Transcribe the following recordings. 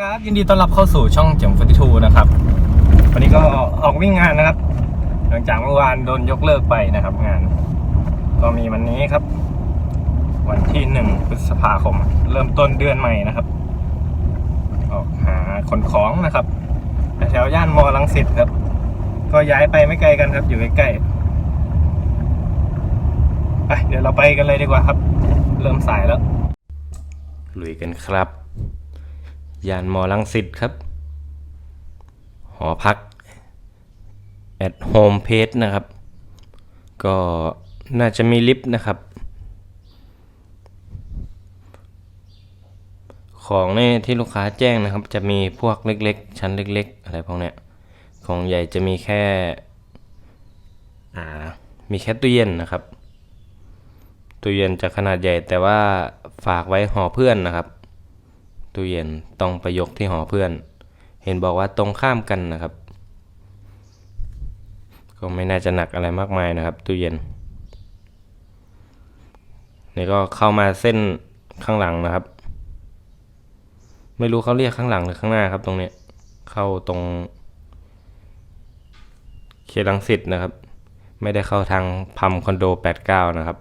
ครับยินดีต้อนรับเข้าสู่ช่องเจียมฟัติทูนะครับ วันนี้ก็ออกวิ่งงานนะครับ หลังจากเมื่อวานโดนยกเลิกไปนะครับ งาน ก็มีวันนี้ครับ วันที่หนึ่งพฤษภาคม เริ่มต้นเดือนใหม่นะครับ ออกหาขนของนะครับแถวย่านมอลังสิตครับ ก็ย้ายไปไม่ไกลกันครับ อยู่ใกล้ๆไปเดี๋ยวเราไปกันเลยดีกว่าครับ เริ่มสายแล้วลุยกันครับ ยานมอลังสิตครับ หอพัก at home page นะครับ ก็น่าจะมีลิฟต์นะครับ ของในที่ลูกค้าแจ้งนะครับ จะมีพวกเล็กๆ ชั้นเล็ก ๆ อะไรพวกเนี้ย ของใหญ่จะมีแค่ อ่า มีแค่ตู้เย็นนะครับตู้เย็นจะขนาดใหญ่แต่ว่าฝากไว้หอเพื่อนนะครับ ตู้เย็นต้องไปยกที่หอเพื่อน เห็นบอกว่าตรงข้ามกันนะครับ ก็ไม่น่าจะหนักอะไรมากมายนะครับตู้เย็นนี่ก็เข้ามาเส้นข้างหลังนะครับ ไม่รู้เขาเรียกข้างหลังหรือข้างหน้าครับ ตรงเนี้ยเข้าตรงเขตรังสิตนะครับ ไม่ได้เข้าทางพัมคอนโด 89 นะครับ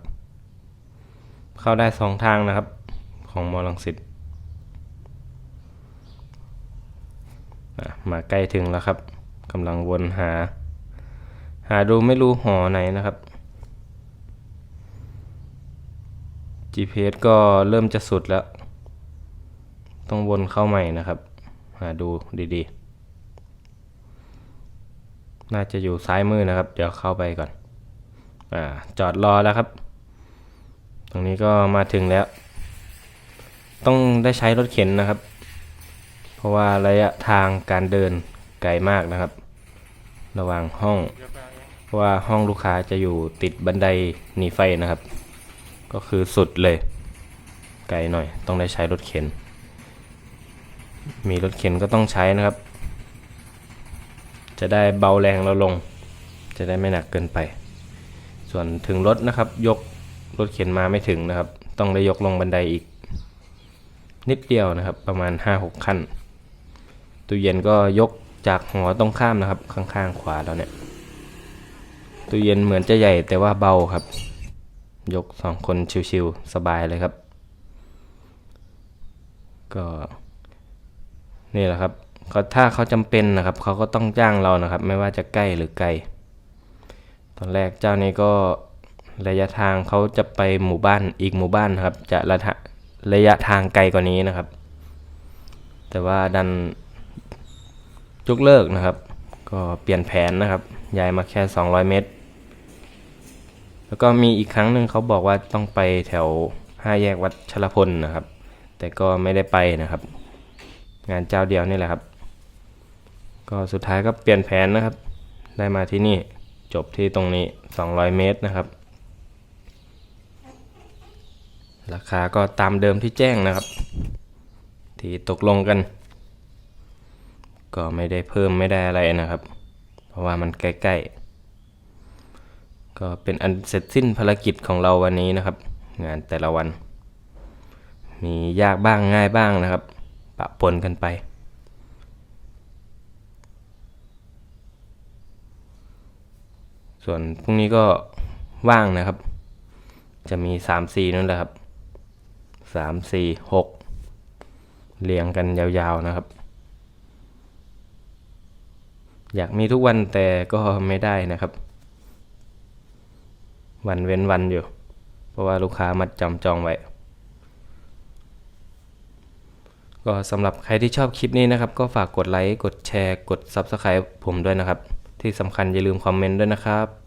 เข้าได้สองทางนะครับ ของมอลังสิต อะ มาใกล้ถึงแล้วครับกำลังวนหา หาดูไม่รู้หอไหนนะครับ GPS ก็เริ่มจะสุดแล้ว ต้องวนเข้าใหม่นะครับ หาดูดีๆ น่าจะอยู่ซ้ายมือนะครับ เดี๋ยวเข้าไปก่อน อ่า จอดรอแล้วครับ ตรงนี้ก็มาถึงแล้ว ต้องได้ใช้รถเข็นนะครับ เพราะว่าระยะทางการเดินไกลมากนะครับ ระหว่างห้อง เพราะว่าห้องลูกค้าจะอยู่ติดบันไดหนีไฟนะครับ ก็คือสุดเลย ไกลหน่อย ต้องได้ใช้รถเข็น มีรถเข็นก็ต้องใช้นะครับ จะได้เบาแรงเราลง จะได้ไม่หนักเกินไป ส่วนถึงรถนะครับ ยกรถเข็นมาไม่ถึงนะครับ ต้องได้ยกลงบันไดอีก นิดเดียวนะครับ ประมาณ 5-6 ขั้น ตู้เย็นก็ยกจากหัวตรงข้ามนะครับ ข้างๆขวาเราเนี่ยตู้เย็นเหมือนจะใหญ่แต่ว่าเบาครับ ยกสองคนชิวๆสบายเลยครับ ก็นี่แหละครับเขาถ้าเขาจำเป็นนะครับ เขาก็ต้องจ้างเรานะครับ ไม่ว่าจะใกล้หรือไกล ตอนแรกเจ้านี้ก็ระยะทางเขาจะไปหมู่บ้านอีกหมู่บ้านนะครับ จะระทะระยะทางไกลกว่านี้นะครับ แต่ว่าดัน ยกเลิกนะครับ ก็เปลี่ยนแผนนะครับย้ายมาแค่ 200 เมตร แล้วก็มีอีกครั้งหนึ่งเขาบอกว่าต้องไปแถวห้าแยกวัดชลพลนะครับ แต่ก็ไม่ได้ไปนะครับ งานเจ้าเดียวนี่แหละครับ ก็สุดท้ายก็เปลี่ยนแผนนะครับ ได้มาที่นี่จบที่ตรงนี้ 200 เมตรนะครับ ราคาก็ตามเดิมที่แจ้งนะครับ ที่ตกลงกัน ก็ไม่ได้เพิ่มไม่ได้อะไรนะครับ เพราะว่ามันใกล้ๆ ก็เป็นอันเสร็จสิ้นภารกิจของเราวันนี้นะครับ งานแต่ละวัน มียากบ้างง่ายบ้างนะครับ ปะปนกันไป ส่วนพรุ่งนี้ก็ว่างนะครับ จะมีสามสี่นั่นแหละครับสามสี่หกเรียงกันยาวๆนะครับ อยากมีทุกวันแต่ก็ไม่ได้นะครับ วันเว้นวันอยู่ เพราะว่าลูกค้ามัดจำจองไว้ ก็สำหรับใครที่ชอบคลิปนี้นะครับ ก็ฝากกดไลค์ กดแชร์ กด Subscribe ผมด้วยนะครับ ที่สำคัญอย่าลืมคอมเมนต์ด้วยนะครับ